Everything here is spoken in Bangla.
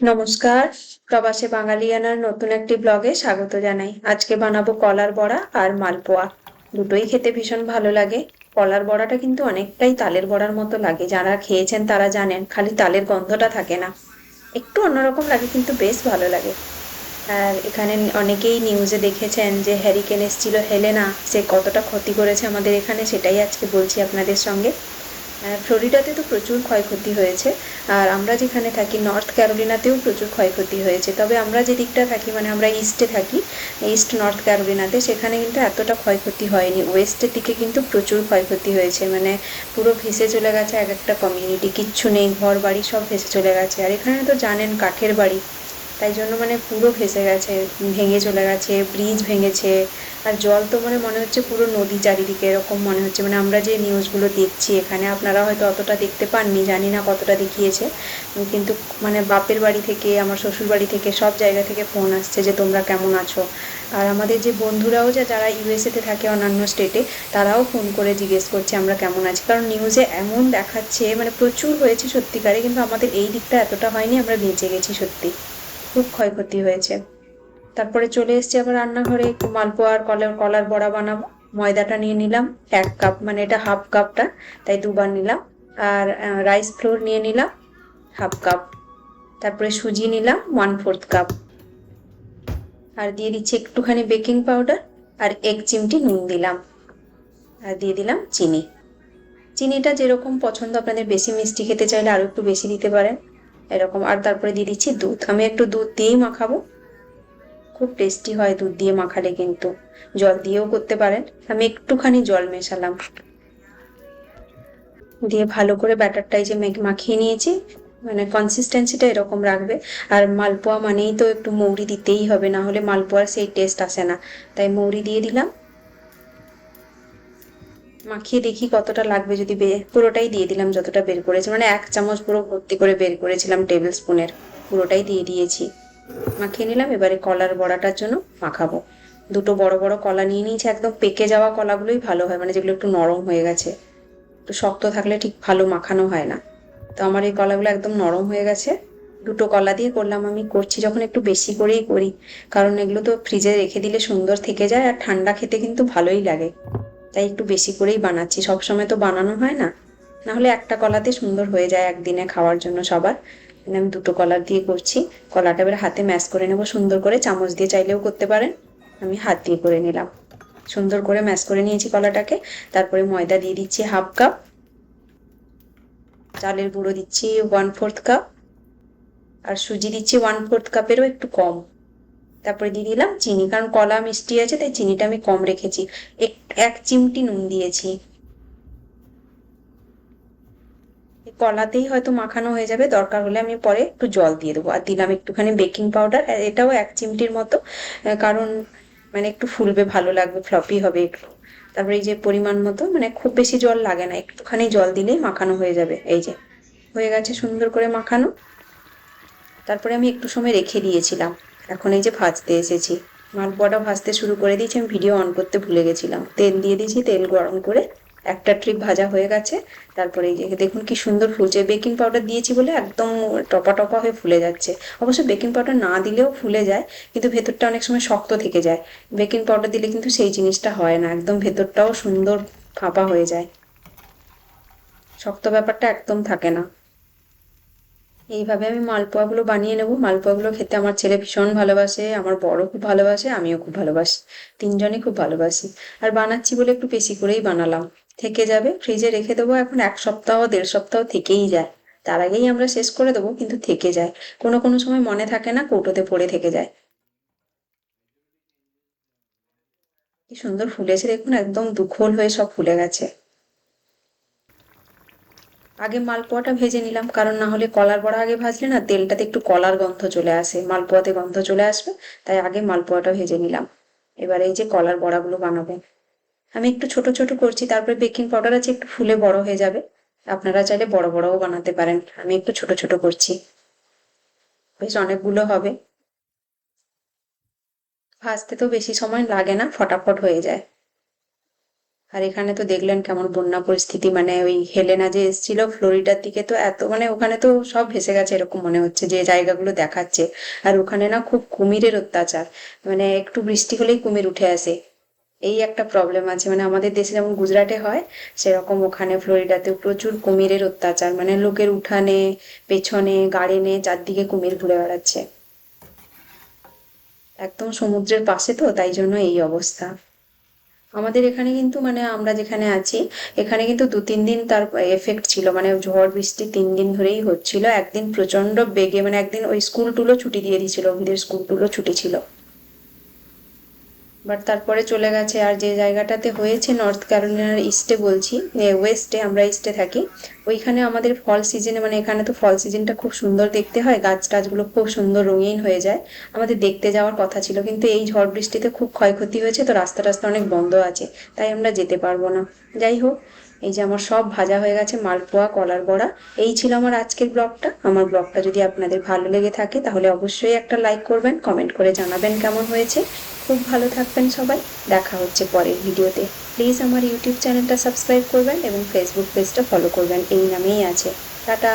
নমস্কার। প্রবাসে বাঙালিয়ানার নতুন একটি ব্লগে স্বাগত জানাই। আজকে বানাবো কলার বড়া আর মালপোয়া। দুটোই খেতে ভীষণ ভালো লাগে। কলার বড়াটা কিন্তু অনেকটাই তালের বড়ার মতো লাগে। যারা খেয়েছেন তারা জানেন, খালি তালের গন্ধটা থাকে না। একটু অন্যরকম লাগে, কিন্তু বেশ ভালো লাগে। আর এখানে অনেকেই নিউজে দেখেছেন যে হ্যারিকেন এসেছিল, হেলেনা। সে কতটা ক্ষতি করেছে আমাদের এখানে, সেটাই আজকে বলছি আপনাদের সঙ্গে। ফ্লোরিডাতে তো প্রচুর ক্ষয়ক্ষতি হয়েছে। আর আমরা যেখানে থাকি, নর্থ ক্যারোলিনাতেও প্রচুর ক্ষয়ক্ষতি হয়েছে। তবে আমরা যে দিকটা থাকি মানে আমরা ইস্টে থাকি, ইস্ট নর্থ ক্যারোলিনাতে, সেখানে কিন্তু এতটা ক্ষয়ক্ষতি হয়নি। ওয়েস্টের দিকে কিন্তু প্রচুর ক্ষয়ক্ষতি হয়েছে। মানে পুরো ভেসে চলে গেছে এক একটা কমিউনিটি কিচ্ছু নেই ঘর বাড়ি সব ভেসে চলে গেছে। আর এখানে তো জানেন, কাঠের বাড়ি। তাই জন্য মানে পুরো ভেসে গেছে, ভেঙে চলে গেছে ব্রিজ ভেঙেছে। আর জল তো মানে মনে হচ্ছে পুরো নদী চারিদিকে এরকম মনে হচ্ছে। মানে আমরা যে নিউজগুলো দেখছি এখানে, আপনারা হয়তো অতটা দেখতে পাননি, জানি না কতটা দেখিয়েছে। কিন্তু মানে বাপের বাড়ি থেকে, আমার শ্বশুর বাড়ি থেকে সব জায়গা থেকে ফোন আসছে যে তোমরা কেমন আছো? আর আমাদের যে বন্ধুরাও যে, যারা ইউএসএতে থাকে অন্যান্য স্টেটে তারাও ফোন করে জিজ্ঞেস করছে আমরা কেমন আছি? কারণ নিউজে এমন দেখাচ্ছে মানে প্রচুর হয়েছে সত্যিকারে, কিন্তু আমাদের এই দিকটা এতটা হয়নি, আমরা বেঁচে গেছি সত্যি। খুব ক্ষয়ক্ষতি হয়েছে। তারপরে চলে এসেছি আবার রান্নাঘরে, একটু মালপোয়া আর কলার কলার বড়া বানাবো। ময়দাটা নিয়ে নিলাম, এক কাপ মানে এটা হাফ কাপটা, তাই দুবার নিলাম। আর রাইস ফ্লোর নিয়ে নিলাম, হাফ কাপ। তারপরে সুজি নিলাম ওয়ান ফোর্থ কাপ আর দিয়ে দিচ্ছি একটুখানি বেকিং পাউডার আর এক চিমটি নুন দিলাম। আর দিয়ে দিলাম চিনি। চিনিটা যেরকম পছন্দ, আপনাদের বেশি মিষ্টি খেতে চাইলে আরও একটু বেশি দিতে পারেন। এরকম। আর তারপরে দিয়ে দিচ্ছি দুধ। আমি একটু দুধ দিয়েই মাখাবো। খুব টেস্টি হয় দুধ দিয়ে মাখালে কিন্তু। জল দিয়েও করতে পারেন। আমি একটুখানি জল মেশালাম। দিয়ে ভালো করে ব্যাটারটা এই যে মেখে- মাখিয়ে নিয়েছি মানে কনসিস্টেন্সিটা এরকম রাখবে। আর মালপোয়া মানেই তো একটু মৌরি দিতেই হবে, না হলে মালপোয়ার সেই টেস্ট আসে না। তাই মৌরি দিয়ে দিলাম। মাখিয়ে দেখি কতটা লাগবে যদি পুরোটাই দিয়ে দিলাম যতটা বের করেছি। মানে এক চামচ পুরো ভর্তি করে বের করেছিলাম টেবিল স্পুনের। পুরোটাই দিয়ে দিয়েছি। মাখিয়ে নিলাম, এবারে কলার বড়াটার জন্য মাখাবো। দুটো বড় বড় কলা নিয়ে নিয়েছি, একদম পেকে যাওয়া কলাগুলোই ভালো হয় মানে যেগুলো একটু নরম হয়ে গেছে। একটু শক্ত থাকলে ঠিক ভালো মাখানো হয় না। তো আমার এই কলাগুলো একদম নরম হয়ে গেছে। দুটো কলা দিয়ে করলাম আমি, করছি যখন একটু বেশি করেই করি। কারণ এগুলো তো ফ্রিজে রেখে দিলে সুন্দর থেকে যায় আর ঠান্ডা খেতে কিন্তু ভালোই লাগে। তাই একটু বেশি করেই বানাচ্ছি। সবসময় তো বানানো হয় না। না হলে একটা কলাতে সুন্দর হয়ে যায় একদিনে খাওয়ার জন্য সবার। এখানে আমি দুটো কলা দিয়ে করছি। কলাটা এবার হাতে ম্যাশ করে নেব, সুন্দর করে চামচ দিয়ে চাইলেও করতে পারেন। আমি হাত দিয়ে করে নিলাম। সুন্দর করে ম্যাশ করে নিয়েছি কলাটাকে। তারপরে ময়দা দিয়ে দিচ্ছি হাফ কাপ। চালের গুঁড়ো দিচ্ছি ওয়ান ফোর্থ কাপ। আর সুজি দিচ্ছি ওয়ান ফোর্থ কাপেরও একটু কম। তারপরে দিয়ে দিলাম চিনি, কারণ কলা মিষ্টি আছে, তাই চিনিটা আমি কম রেখেছি। এক চিমটি নুন দিয়েছি। কলাতেই হয়তো মাখানো হয়ে যাবে, দরকার হলে আমি পরে একটু জল দিয়ে দেবো। আর দিলাম একটুখানি বেকিং পাউডার এটাও এক চিমটির মতো কারণ মানে একটু ফুলবে, ভালো লাগবে, ফ্লপি হবে একটু। তারপরে এই যে পরিমাণ মতো মানে খুব বেশি জল লাগে না, একটুখানি জল দিলেই মাখানো হয়ে যাবে। এই যে, হয়ে গেছে সুন্দর করে মাখানো। তারপরে আমি একটু সময় রেখে দিয়েছিলাম। এখন এই যে ভাজতে এসেছি। মালপোয়াটা ভাজতে শুরু করে দিয়েছি, আমি ভিডিও অন করতে ভুলে গেছিলাম। তেল দিয়ে দিয়েছি, তেল গরম করে একটা ট্রিপ ভাজা হয়ে গেছে। তারপরে এই যে দেখুন কি সুন্দর ফুলছে। বেকিং পাউডার দিয়েছি বলে একদম টপা টপা হয়ে ফুলে যাচ্ছে। অবশ্য বেকিং পাউডার না দিলেও ফুলে যায়, কিন্তু ভেতরটা অনেক সময় শক্ত থেকে যায়। বেকিং পাউডার দিলে কিন্তু সেই জিনিসটা হয় না, একদম ভেতরটাও সুন্দর ফাঁপা হয়ে যায়। শক্ত ব্যাপারটা একদম থাকে না। এইভাবে আমি মালপোয়াগুলো বানিয়ে নেব। মালপোয়াগুলো খেতে আমার ছেলে ভীষণ ভালোবাসে, আমার বড় খুব ভালোবাসে, আমিও খুব ভালোবাসি, তিনজনই খুব ভালোবাসি। আর বানাচ্ছি বলে একটু বেশি করেই বানালাম। থেকে যাবে, ফ্রিজে রেখে দেবো এখন এক সপ্তাহ, দেড় সপ্তাহ থেকেই যায়। তার আগেই আমরা শেষ করে দেবো, কিন্তু থেকে যায়। কোনো কোনো সময় মনে থাকে না, কৌটোতে পড়ে থেকে যায়। কি সুন্দর ফুলেছে দেখুন, একদম দুখোল হয়ে সব ফুলে গেছে। আগে মালপোয়াটা ভেজে নিলাম, কারণ না হলে কলার বড়া আগে ভাজলে না তেলটাতে একটু কলার গন্ধ চলে আসে, মালপোয়াতে গন্ধ চলে আসবে, তাই আগে মালপোয়াটা ভেজে নিলাম। এবার এই যে কলার বড়াগুলো বানাবো। আমি একটু ছোট ছোট করছি, তারপরে বেকিং পাউডার আছে, একটু ফুলে বড় হয়ে যাবে। আপনারা চাইলে বড় বড়ও বানাতে পারেন, আমি একটু ছোট ছোট করছি। বেশ অনেকগুলো হবে। ভাজতে তো বেশি সময় লাগে না, ফটাফট হয়ে যায়। আর এখানে তো দেখলেন কেমন বন্যা পরিস্থিতি মানে ওই হেলেনা যে এসেছিল ফ্লোরিডার দিকে তো এত মানে ওখানে তো সব ভেসে গেছে এরকম মনে হচ্ছে যে জায়গাগুলো দেখাচ্ছে। আর ওখানে না খুব কুমিরের অত্যাচার মানে একটু বৃষ্টি হলেই কুমির উঠে আসে। এই একটা প্রবলেম আছে মানে আমাদের দেশে যেমন গুজরাটে হয়, সেরকম ওখানে ফ্লোরিডাতে প্রচুর কুমিরের অত্যাচার মানে লোকের উঠানে, পেছনে, গাড়ি গার্ডেনে চারদিকে কুমির ঘুরে বেড়াচ্ছে। একদম সমুদ্রের পাশে তো, তাই জন্য এই অবস্থা। আমাদের এখানে কিন্তু মানে আমরা যেখানে আছি, এখানে কিন্তু দু, তিন দিন তার এফেক্ট ছিল। মানে ঝড়, বৃষ্টি তিন দিন ধরেই হচ্ছিল। একদিন প্রচণ্ড বেগে মানে একদিন ওই স্কুল টুলো ছুটি দিয়ে দিয়েছিল, ওদের স্কুল টুলো ছুটি ছিল। বাট তারপরে চলে গেছে আর যে জায়গাটাতে হয়েছে নর্থ ক্যারোলিনার ইস্টে বলছি ওয়েস্টে আমরা ইস্টে থাকি, ওইখানে আমাদের ফল সিজনে মানে এখানে তো ফল সিজনটা খুব সুন্দর দেখতে হয়, গাছ টাছগুলো খুব সুন্দর রঙিন হয়ে যায়, আমাদের দেখতে যাওয়ার কথা ছিল, কিন্তু এই ঝড় বৃষ্টিতে খুব ক্ষয়ক্ষতি হয়েছে, তো রাস্তা রাস্তা অনেক বন্ধ আছে, তাই আমরা যেতে পারব না। যাই হোক এই যে আমার সব ভাজা হয়ে গেছে মালপোয়া কলার বড়া। এই ছিল আমার আজকের ব্লগটা। আমার ব্লগটা যদি আপনাদের ভালো লেগে থাকে, তাহলে অবশ্যই একটা লাইক করবেন, কমেন্ট করে জানাবেন কেমন হয়েছে। খুব ভালো থাকবেন সবাই। দেখা হচ্ছে পরের ভিডিওতে। প্লিজ আমার ইউটিউব চ্যানেলটা সাবস্ক্রাইব করবেন এবং ফেসবুক পেজটা ফলো করবেন। এই নামেই আছে। টাটা!